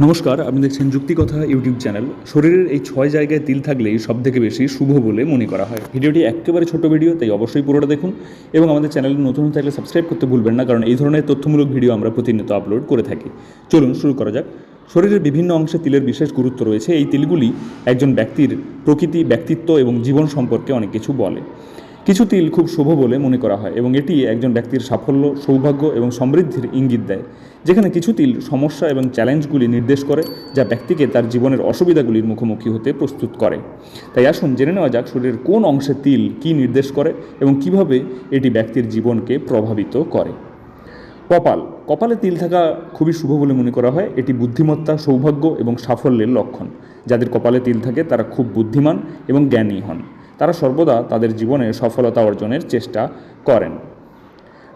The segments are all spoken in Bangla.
নমস্কার, আপনি দেখছেন যুক্তিকথা ইউটিউব চ্যানেল। শরীরের এই ছয় জায়গায় তিল থাকলেই সব থেকে বেশি শুভ বলে মনে করা হয়। ভিডিওটি একেবারে ছোট ভিডিও, তাই অবশ্যই পুরোটা দেখুন এবং আমাদের চ্যানেলে নতুন থাকলে সাবস্ক্রাইব করতে ভুলবেন না, কারণ এই ধরনের তথ্যমূলক ভিডিও আমরা প্রতিনিয়ত আপলোড করে থাকি। চলুন শুরু করা যাক। শরীরের বিভিন্ন অংশে তিলের বিশেষ গুরুত্ব রয়েছে। এই তিলগুলি একজন ব্যক্তির প্রকৃতি, ব্যক্তিত্ব এবং জীবন সম্পর্কে অনেক কিছু বলে। কিছু তিল খুব শুভ বলে মনে করা হয় এবং এটি একজন ব্যক্তির সাফল্য, সৌভাগ্য এবং সমৃদ্ধির ইঙ্গিত দেয়, যেখানে কিছু তিল সমস্যা এবং চ্যালেঞ্জগুলি নির্দেশ করে যা ব্যক্তিকে তার জীবনের অসুবিধাগুলির মুখোমুখি হতে প্রস্তুত করে। তাই আসুন জেনে নেওয়া যাক শরীরের কোন অংশে তিল কী নির্দেশ করে এবং কীভাবে এটি ব্যক্তির জীবনকে প্রভাবিত করে। কপাল। কপালে তিল থাকা খুবই শুভ বলে মনে করা হয়। এটি বুদ্ধিমত্তা, সৌভাগ্য এবং সাফল্যের লক্ষণ। যাদের কপালে তিল থাকে তারা খুব বুদ্ধিমান এবং জ্ঞানী হন। তারা সর্বদা তাদের জীবনে সফলতা অর্জনের চেষ্টা করেন।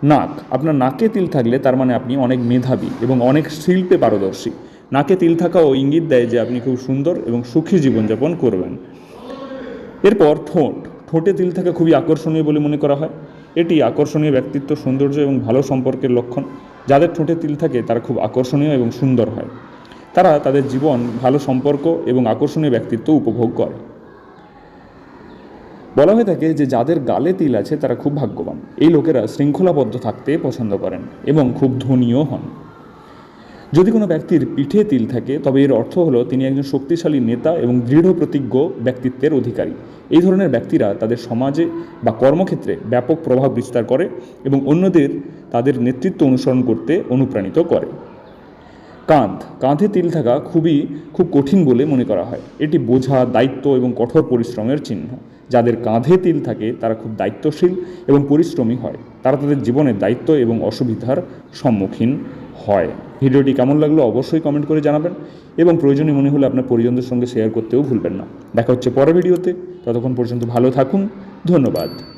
নাক, আপনার নাকে তিল থাকলে তার মানে আপনি অনেক মেধাবী এবং অনেক শিল্পে পারদর্শী। নাকে তিল থাকাও ইঙ্গিত দেয় যে আপনি খুব সুন্দর এবং সুখী জীবনযাপন করবেন। এরপর ঠোঁট, ঠোঁটে তিল থাকা খুবই আকর্ষণীয় বলে মনে করা হয়। এটি আকর্ষণীয় ব্যক্তিত্ব, সৌন্দর্য এবং ভালো সম্পর্কের লক্ষণ। যাদের ঠোঁটে তিল থাকে তারা খুব আকর্ষণীয় এবং সুন্দর হয়। তারা তাদের জীবন, ভালো সম্পর্ক এবং আকর্ষণীয় ব্যক্তিত্ব উপভোগ করে। বলা হয়ে থাকে যে যাদের গালে তিল আছে তারা খুব ভাগ্যবান। এই লোকেরা শৃঙ্খলাবদ্ধ থাকতে পছন্দ করেন এবং খুব ধনীও হন। যদি কোনো ব্যক্তির পিঠে তিল থাকে, তবে এর অর্থ হলো তিনি একজন শক্তিশালী নেতা এবং দৃঢ় প্রতিজ্ঞ ব্যক্তিত্বের অধিকারী। এই ধরনের ব্যক্তিরা তাদের সমাজে বা কর্মক্ষেত্রে ব্যাপক প্রভাব বিস্তার করে এবং অন্যদের তাদের নেতৃত্ব অনুসরণ করতে অনুপ্রাণিত করে। কাঁধ। কাঁধে তিল থাকা খুবই, খুব কঠিন বলে মনে করা হয়। এটি বোঝা, দায়িত্ব এবং কঠোর পরিশ্রমের চিহ্ন। যাদের কাঁধে তিল থাকে, তারা খুব দায়িত্বশীল এবং পরিশ্রমী হয়। তারা তাদের জীবনের দায়িত্ব এবং অসুবিধার সম্মুখীন হয়। ভিডিওটি কেমন লাগল অবশ্যই কমেন্ট করে জানাবেন এবং প্রয়োজনীয় মনে হলে আপনার পরিজনদের সঙ্গে শেয়ার করতেও ভুলবেন না। দেখা হচ্ছে পরের ভিডিওতে। ততক্ষণ পর্যন্ত ভালো থাকুন। ধন্যবাদ।